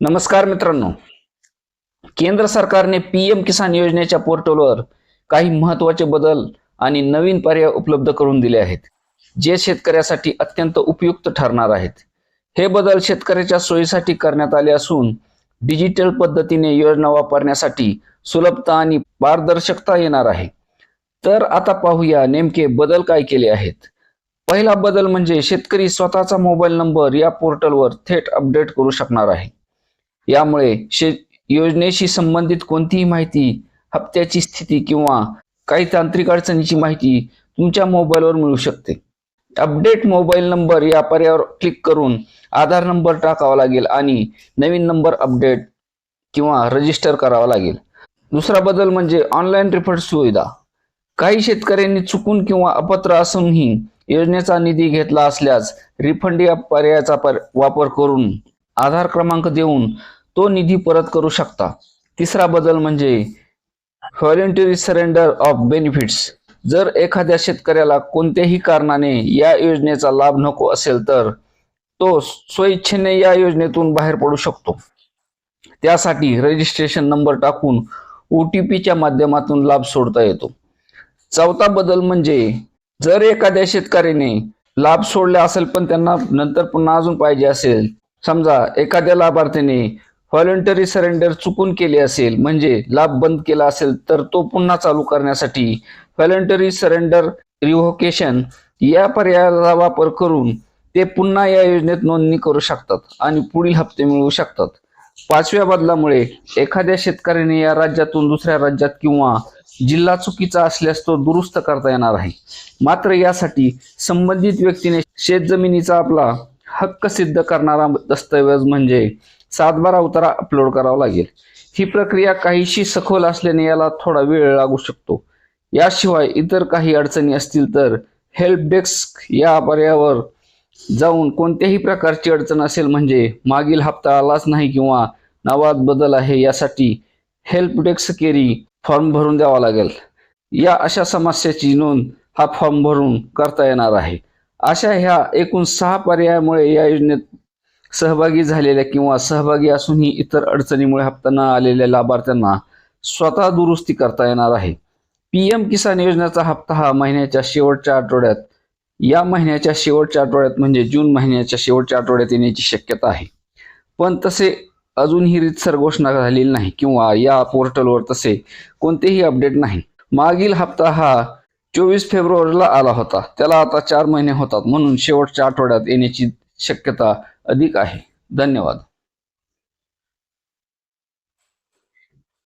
नमस्कार मित्रांनो. केंद्र सरकारने पीएम किसान योजनेच्या पोर्टलवर काही महत्त्वाचे बदल आणि नवीन पर्याय उपलब्ध करून दिले आहेत जे शेतकऱ्यासाठी अत्यंत उपयुक्त ठरणार आहेत. हे बदल शेतकऱ्याच्या सोयीसाठी करण्यात आले असून डिजिटल पद्धतीने योजना वापरण्यासाठी सुलभता आणि पारदर्शकता येणार आहे. तर आता पाहूया नेमके बदल काय केले आहेत. पहिला बदल म्हणजे शेतकरी स्वतःचा मोबाईल नंबर या पोर्टलवर थेट अपडेट करू शकणार आहे. यामुळे शे योजनेशी संबंधित कोणतीही माहिती हप्त्याची स्थिती किंवा काही तांत्रिक अडचणीची माहिती तुमच्या मोबाईलवर मिळू शकते. अपडेट मोबाईल नंबर या पर्यायावर क्लिक करून आधार नंबर टाकावा लागेल आणि नवीन नंबर अपडेट किंवा रजिस्टर करावा लागेल. दुसरा बदल म्हणजे ऑनलाईन रिफंड सुविधा. काही शेतकऱ्यांनी चुकून किंवा अपत्र असूनही योजनेचा निधी घेतला असल्यास रिफंड या पर्यायाचा पर वापर करून आधार क्रमांक देऊन तो निधी परत करू शकता. तिसरा बदल म्हणजे व्हॉलेंटरी सरेंडर ऑफ बेनिफिट्स जर एखाद्या शेतकऱ्याला कोणत्याही कारणाने या योजनेचा लाभ नको असेल तर तो स्वइच्छेने या योजनेतून बाहेर पडू शकतो. त्यासाठी रजिस्ट्रेशन नंबर टाकून ओ टी पीच्या माध्यमातून लाभ सोडता येतो. चौथा बदल म्हणजे जर एखाद्या शेतकऱ्याने लाभ सोडले असेल पण त्यांना नंतर पुन्हा अजून पाहिजे असेल समजा एखाद्या लाभार्थीने व्हॉलंटरी सरेंडर चुकून केले असेल म्हणजे लाभ बंद केला असेल तर तो पुन्हा चालू करण्यासाठी व्हॉलंटरी सरेंडर रिव्होकेशन या पर्यायाचा वापर करून ते पुन्हा या योजनेत नोंदणी करू शकतात आणि पुढील हप्ते मिळवू शकतात. पाचव्या बदलामुळे एखाद्या शेतकऱ्याने या राज्यातून दुसऱ्या राज्यात किंवा जिल्हा चुकीचा असल्यास तो दुरुस्त करता येणार आहे. मात्र यासाठी संबंधित व्यक्तीने शेतजमिनीचा आपला हक्क सिद्ध करणारा दस्तऐवज म्हणजे सातबारा उतारा अपलोड करावा लागेल. ही प्रक्रिया काहीशी सखोल असल्याने याला थोडा वेळ लागू शकतो. याशिवाय इतर काही अडचणी असतील तर हेल्प डेस्क या पर्यायावर जाऊन कोणत्याही प्रकारची अडचण असेल म्हणजे मागील हप्ता आलाच नाही किंवा नावात बदल आहे यासाठी हेल्प डेस्क केरी फॉर्म भरून द्यावा लागेल. या अशा समस्याची नोंद हा फॉर्म भरून करता येणार आहे. अशा ह्या एकूण सहा पर्यायामुळे या योजनेत सहभागी झालेल्या किंवा सहभागी असूनही इतर अडचणीमुळे हप्ता न आलेल्या लाभार्थ्यांना स्वतः दुरुस्ती करता येणार आहे. पी एम किसान योजनेचा हप्ता हा महिन्याच्या शेवटच्या आठवड्यात या महिन्याच्या शेवटच्या आठवड्यात म्हणजे जून महिन्याच्या शेवटच्या आठवड्यात येण्याची शक्यता आहे. पण तसे अजूनही रितसर घोषणा झालेली नाही किंवा या पोर्टलवर तसे कोणतेही अपडेट नाही. मागील हप्ता हा चोवीस फेब्रुवारीला आला होता. त्याला आता चार महिने होतात म्हणून शेवटच्या आठवड्यात येण्याची शक्यता अधिक आहे. धन्यवाद.